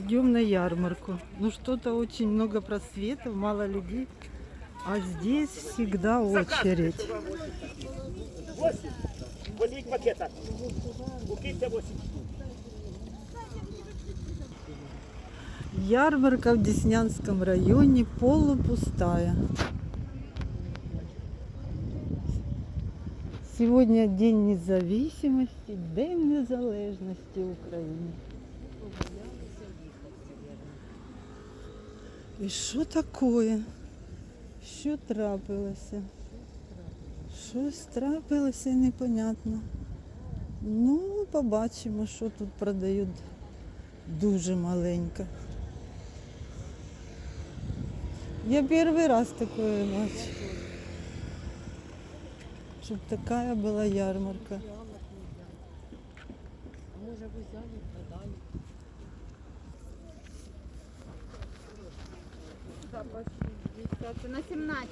Идем на ярмарку. Ну что-то очень много просветов, мало людей. А здесь всегда очередь. 8. Полить пакета. Купите 8. Ярмарка в Деснянском районе полупустая. Сегодня День независимости, День незалежності України. І що таке? Що трапилося? Щось трапилося непонятно. Ну, побачимо, що тут продають дуже маленько. Я первый раз такое бачу. Щоб такая была ярмарка. Може ви взяли, на 17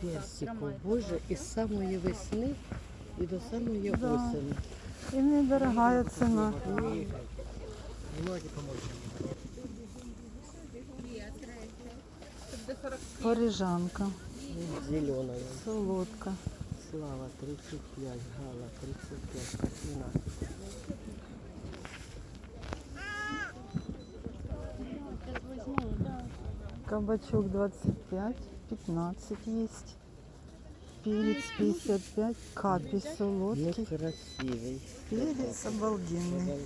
персику, боже, із самої весни і до самої да. осени. И недорогая цена. И... Парижанка. Зелена. Солодка. Слава 35, Гала 35, Катерина. Кабачок 25, 15 есть. Перец 55, капи солодкий. красивий. Перец обалденный.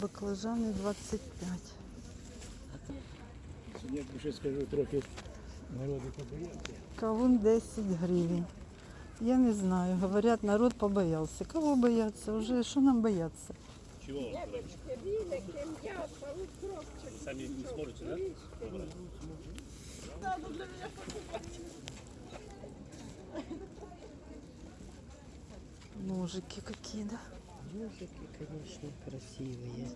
Баклажаны 25. Я ще скажу трохи народу побоявся. Кавун 10 гривен. Я не знаю. Говорят, народ побоялся. Кого бояться? Уже что нам бояться? Чего? Сами не сможете, да? Ножики какие, да? Ножики, конечно, красивые.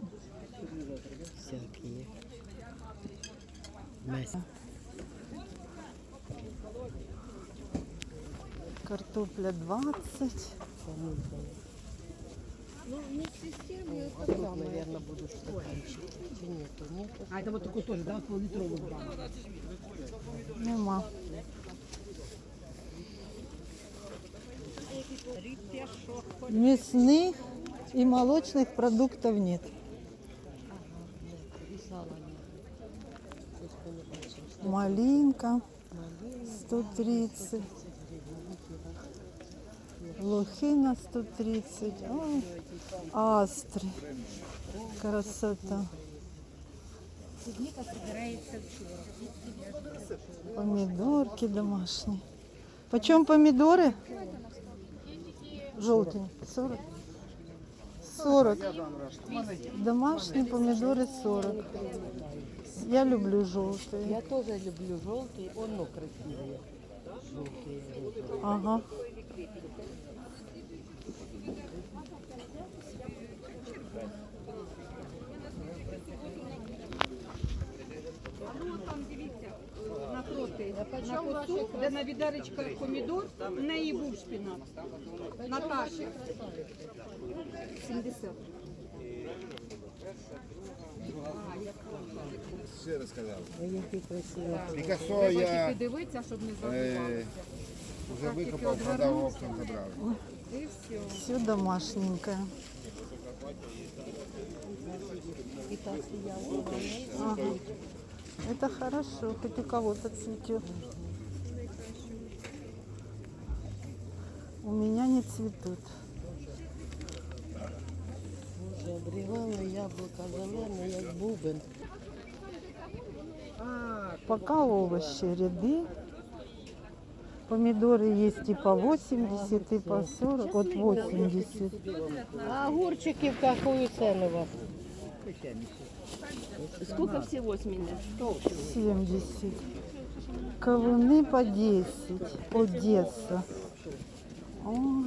Всякие. Мясо. Картопля 20. А тут, наверное, будут стаканчики. Чи нету? Нету. А это вот такой тоже, да, пол-литровый банк. Нема. Мясных и молочных продуктов нет. Малинка 130. Лохина 130. Ой, астры. Красота. Помидорки домашние. Почем помидоры? Желтые. 40. 40. Домашние помидоры 40. Я люблю желтые. Я тоже люблю желтый, он ну красивый. Желтые. Ага. На косу, де на відеречках помідор, в неї був шпінат. Наташі. 70. Ще розказав. Пікасо я щоб не е, вже викопав, продав, оптом забрав. І все. Все домашненькое. І та сияла. Ага. Это хорошо, хоть у кого-то цветет. У меня не цветут. Боже, обрівали яблука зелене, як бубен. Пока овощи ряды. Помидоры есть и по 80, и по 40, от 80. А огурчики в какую цену у вас? Сколько всего с меня? 70. Кавуны по 10. Одесса. О,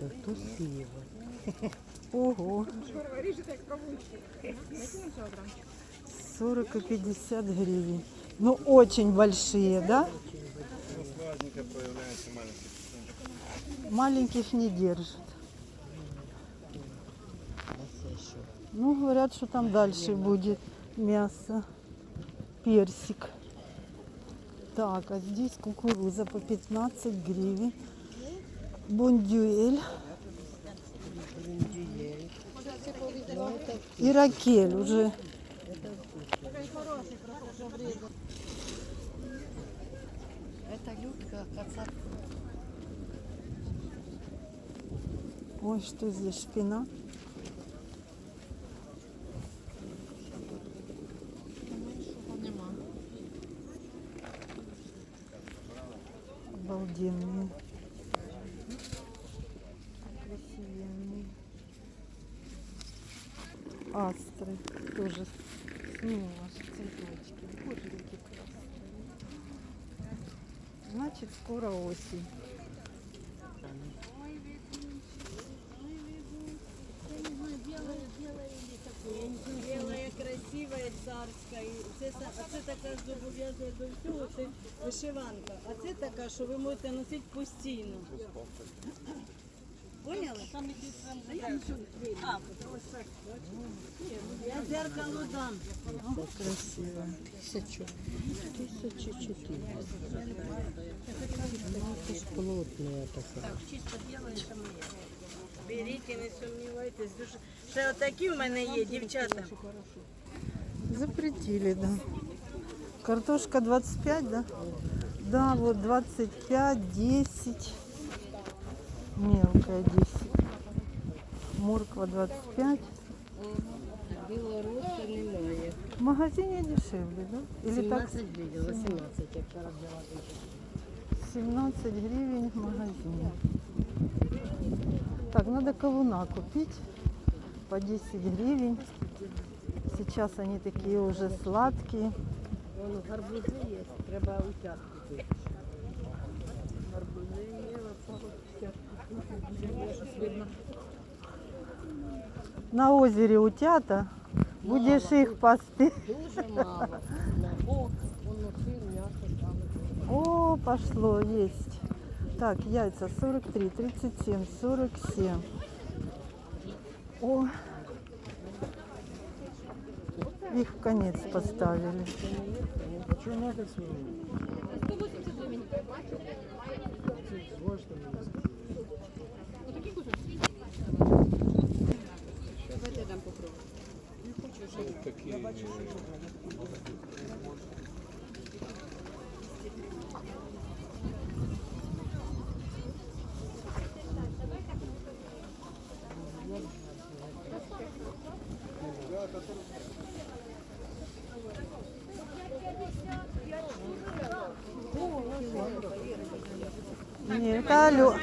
Зато сіво. ого. 40 и 50 гривен. Ну, очень большие, да? Маленьких не держат. Ну, говорят, что там дальше будет мясо. Персик. Так, а здесь кукуруза по 15 гривен. Бондюэль. И ракель уже. Ой, что здесь шпинат? Обалденные. Красивенные. Астры тоже скоро осень. Белая, красивая, царське. Це, а це така зобов'язує до всього, це вишиванка. А це така, що ви можете носити постійно. Поняли? А я нічого не вийду. А, ось так. Я зеркало дам. Красиво. Тысячу. Тысячи четыре. Ну, это ж плотная такая. Чисто біле, це моє. Беріть і не сумнівайтесь. Дуже... Ще отакі в мене є, дівчата. Запретили, да. Картошка 25, да? Да, вот 25, 10. Мелкая 10. Морква 25. Білоруса немає. В магазине дешевле, да? Или так 17 гривень, 18, я вчора взяла. 17 гривен в магазине. Так, надо кавуна купить по 10 гривен. Сейчас они такие уже сладкие. Вон гарбузи є, треба утят купити. На озере утята. Будешь их пасти. Мало. На бок, там. О, пошло, есть. Так, яйца 43, 37, 47. О, их в конец поставили. Что надо сегодня? Нет, это Алё-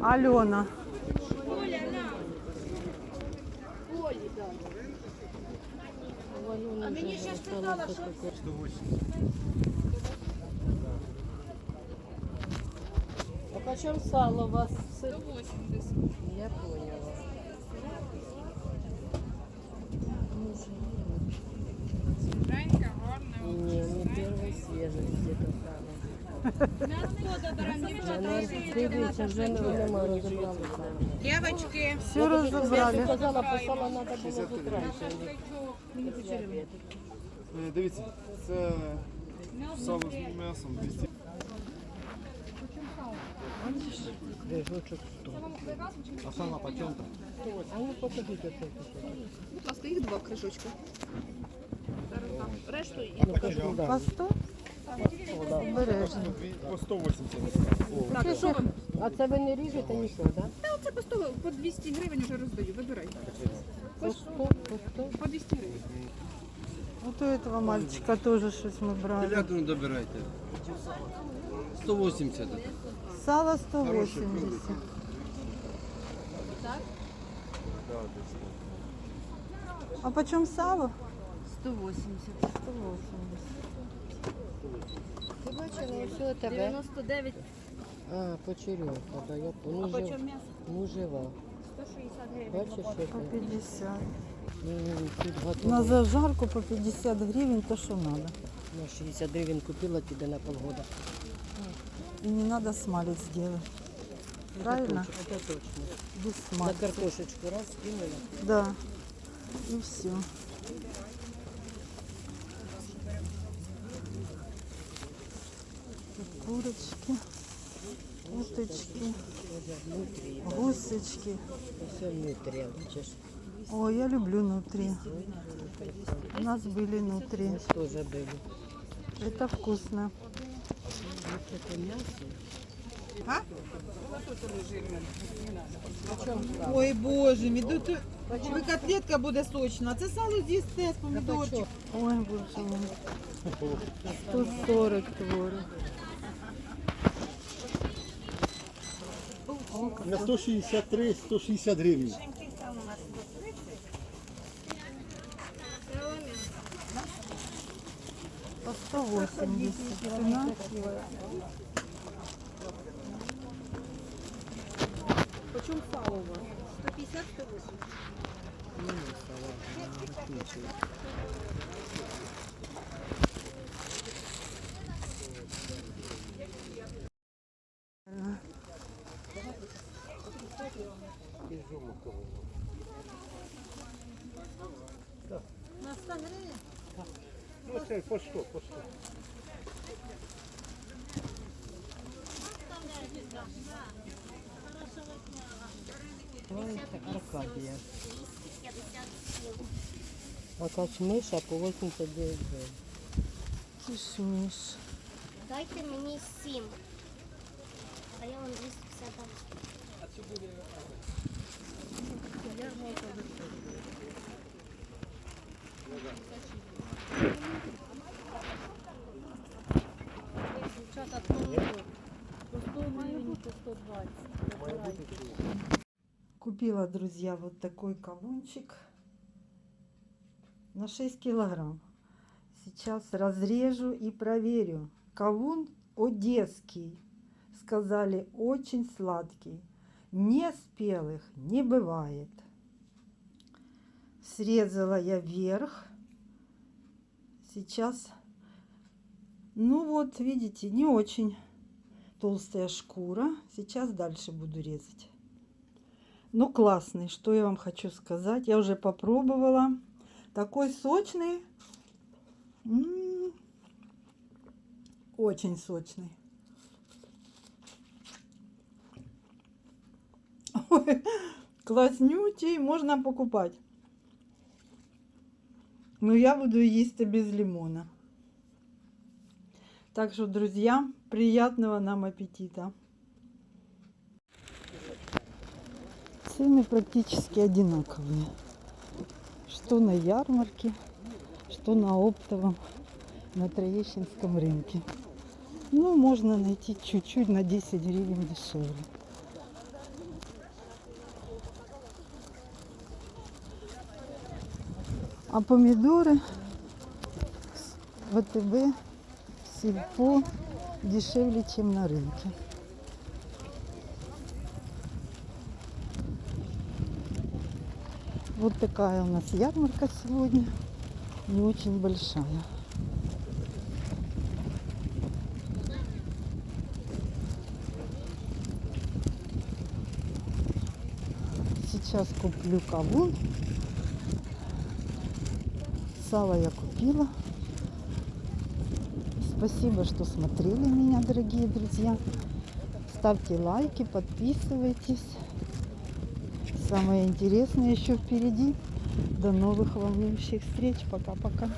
Алена. А мені ще сказала, що... А почем сало у вас? 180. Я поняла. Не, не первой свежести это Девочки, Все Я разобрали. сказала, бо сало треба було тут раніше. Е, Дивіться, це сало з м'ясом 200. Рижочок 100. А сало почем там? А ну покажіть оце. Будь ласка, їх два кришочки. Зараз дам. Решту і Ну, кажу, да. По 100? Обережно. По 180. так, що? А це ви не ріжете нічого, так? Та оце по 100, по 200 гривень вже роздаю. Вибирайте. По 100, по 100. По 200 гривень. Вот у этого мальчика тоже что-то мы брали. Телятину добирайте. 180. Сало 180. А почем сало? 180. 180. Ти бачила, все тебе. 99. А, почерьовка, да, я по м'ясо? Ну, жива. 160 гривень. Бачиш, що По це? 50. М, Тут готово. На зажарку по 50 гривен, то, что надо. На 60 гривень купила, піде на полгода. И не надо смалить сделать. Правильно? Это точно. Без На картошечку раз кинула. Да. И все. Курочки, уточки, Внутрі. гусочки. Все внутрі, бачиш. О, я люблю нутри. У нас были нутри. Ось теж були. Это вкусно. Ось це м'ясо. Ой, Боже, мій, ну то ви котлетка буде сочна, а це сало з'їсте з помідорчик. Ой, боже мой. 140 творог. На 163, 160 гривень. По 180 цена. Почому сало у вас? 150 180. Ну, це по 100, по 100. Ой, це Аркадія. А качмиша по 89 гривень. Кишмиш. Дайте мені сім. А я вам 250 дам. Дівчата, то по 100 гривень, по 120. Вибирайте. Купила, друзья, вот такой кавунчик на 6 килограмм. Сейчас разрежу и проверю. Кавун одесский. Сказали, очень сладкий. Не спелых не бывает. Срезала я вверх. Сейчас, ну вот, видите, не очень толстая шкура. Сейчас дальше буду резать. Ну, классный, что я вам хочу сказать. Я уже попробовала. Такой сочный. М, Очень сочный. Ой, класснючий, можно покупать. Но я буду есть без лимона. Так что, друзья, приятного нам аппетита. Цены практически одинаковые. Что на ярмарке, что на оптовом, на Троещинском рынке. Ну, можно найти чуть-чуть на 10 гривен дешевле. А помидоры в ВТБ, Сельпо дешевле, чем на рынке. Вот такая у нас ярмарка сегодня. Не очень большая. Сейчас куплю кавун. Сало я купила. Спасибо, что смотрели меня, дорогие друзья. Ставьте лайки, подписывайтесь. Самое интересное еще впереди. До новых волнующих встреч. Пока-пока.